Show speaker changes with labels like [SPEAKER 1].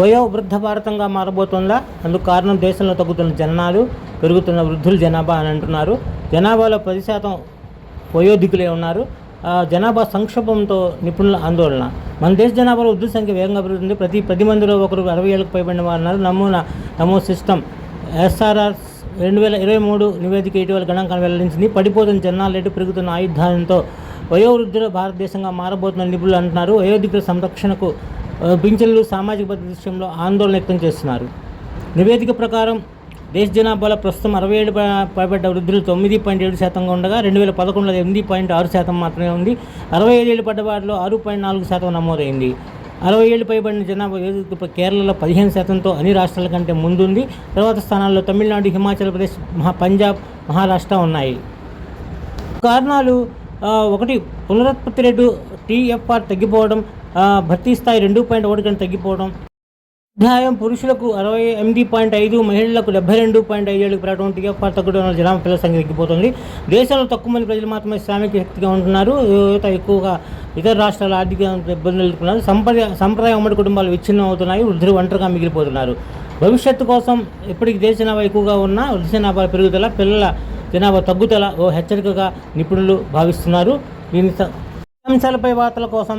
[SPEAKER 1] వయో వృద్ధ భారతంగా మారబోతుందా? అందుకు కారణం దేశంలో తగ్గుతున్న జనాలు పెరుగుతున్న వృద్ధులు జనాభా అని అంటున్నారు. జనాభాలో పది శాతం వయోధికులే ఉన్నారు. జనాభా సంక్షోభంతో నిపుణుల ఆందోళన. మన దేశ జనాభాలో వృద్ధుల సంఖ్య వేగంగా పెరుగుతుంది. ప్రతి పది మందిలో ఒకరు అరవై ఏళ్ళకు పైబడిన వారు ఉన్నారు. నమూనా నమో సిస్టమ్ ఎస్ఆర్ఆర్ రెండు వేల ఇరవై మూడు నివేదిక ఇటీవల గణాంకాలు వెల్లడించింది. పడిపోతున్న జనాల రేటు పెరుగుతున్న ఆయుధాలతో వయోవృద్ధుల భారతదేశంగా మారబోతున్న నిపుణులు అంటున్నారు. వయోధికుల సంరక్షణకు పింఛన్లు సామాజిక భద్రత విషయంలో ఆందోళన వ్యక్తం చేస్తున్నారు. నివేదిక ప్రకారం దేశ జనాభాలో ప్రస్తుతం అరవై ఏడు పైబడ్డ వృద్ధులు తొమ్మిది పాయింట్ ఏడు శాతంగా ఉండగా రెండు వేల పదకొండులో ఎనిమిది పాయింట్ ఆరు శాతం మాత్రమే ఉంది. అరవై ఐదు ఏళ్ళు పడ్డవారిలో ఆరు పాయింట్ నాలుగు శాతం నమోదైంది. అరవై ఏళ్ళు పైబడిన జనాభా కేరళలో పదిహేను శాతంతో అన్ని రాష్ట్రాల కంటే ముందుంది. తర్వాత స్థానాల్లో తమిళనాడు హిమాచల్ ప్రదేశ్ మహా పంజాబ్ మహారాష్ట్ర ఉన్నాయి. కారణాలు ఒకటి పునరుత్పత్తి రేటు టీఎఫ్ఆర్ తగ్గిపోవడం భర్తీ స్థాయి రెండు పాయింట్ ఒకటి కంటే తగ్గిపోవడం. అధ్యాయం పురుషులకు అరవై ఎనిమిది పాయింట్ ఐదు మహిళలకు డెబ్బై రెండు పాయింట్ ఐదు ఏళ్ళకి పెరగడం టీఎఫ్ఆర్ తగ్గడం వల్ల జనాభా పిల్లల సంఖ్య తగ్గిపోతుంది. దేశంలో తక్కువ మంది ప్రజలు మాత్రమే శ్రామిక శక్తిగా ఉంటున్నారు. యువత ఎక్కువగా ఇతర రాష్ట్రాల ఆర్థిక ఇబ్బందులు ఎదుర్కొన్నారు సంప్రదాయ సంప్రదాయ ఉమ్మడి కుటుంబాలు విచ్ఛిన్నం అవుతున్నాయి. వృద్ధులు ఒంటరిగా మిగిలిపోతున్నారు. భవిష్యత్తు కోసం ఇప్పటికి దేశ జనాభా ఎక్కువగా ఉన్న వృద్ధ జనాభా పెరుగుదల పిల్లల జనాభా తగ్గుదల ఓ హెచ్చరికగా నిపుణులు భావిస్తున్నారు. దీని అంశాలపై వార్తల కోసం